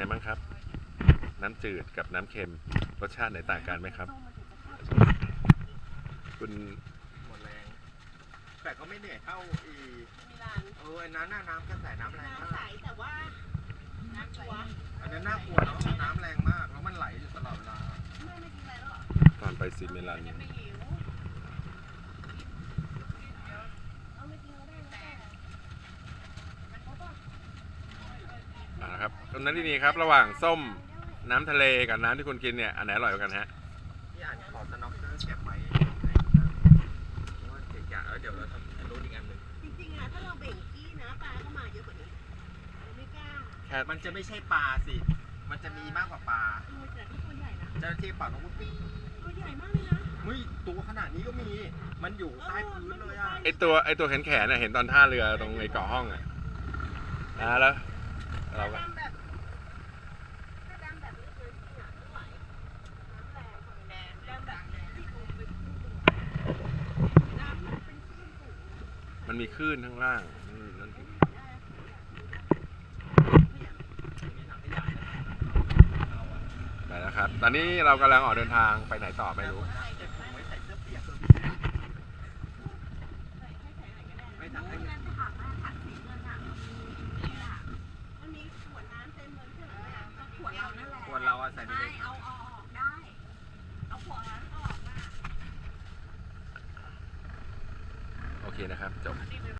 ไงบ้างครับ น้ำจืดกับน้ำเค็มรสชาติไหนต่างกันไหมครับ คุณหมดแรง แต่ก็ไม่เหนื่อยเท่าอีมิลานเอออันนั้นน่ะน้ำกระแสน้ำแรงน้ำมาใสกแต่ว่าน้ำชัวร์อันนั้นน่ากลัวเนาะน้ำแรงมากแล้วมันไหลอยู่ตลอดเวลาไม่ไม่กินอะไรแล้วเหรอ ตอนไปซีเมลัน ยังไม่หิวเอาไม่กินก็ได้แล้วแต่มันก็ต้อง อ่านะ ครับตรงนั้นที่นี่ครับ ระหว่างส้มน้ำทะเลกับน้ำที่คุณกินเนี่ยอันไหนอร่อยกว่ากันฮะที่อ่านขอสน็อกเกอร์เก็บไว้เพราะว่าเกะกะแล้วเดี๋ยวเราทำอันนู้นอีกอันหนึ่งจริงๆอะถ้าเราเบ่งขี้นะปลาก็มาเยอะกว่านี้เราไม่กล้าแค่มันจะไม่ใช่ปลาสิ มันจะมีมากกว่าปลาเออแต่ที่ตัวใหญ่นะเจ้าหน้าที่เป่านกหวีดปี๊ดตัวใหญ่มากเลยนะเฮ้ยตัวขนาดนี้ก็มี มันอยู่ใต้พื้นเลยอะไอตัวไอตัวแขนแขนๆน่ะเห็นตอนท่าเรือตรงไอเกาะห้องอะอ่าแล้วเราก็ดำแบบถ้าดำแบบนี้เลยที่หาไม่ไหวน้ำแรงของแดงดำแบบที่ตูเป็นครึ่งตัวน้ำมันเป็นครึ่งสูง มันมีคลื่นข้างล่างอืมนั่นคือมีถังขยะนะไปแล้วครับ ตอนนี้เรากำลังออกเดินทางไปไหนต่อไม่รู้เก็บถุงไว้ใส่เสื้อเปียกก็มีไม่ถังขยะมันมีขวดน้ำเต็มเลยใช่ไหมขวดเรานั่นแหละควรเราอะใส่ไปไม่เลย เคนะครับจบ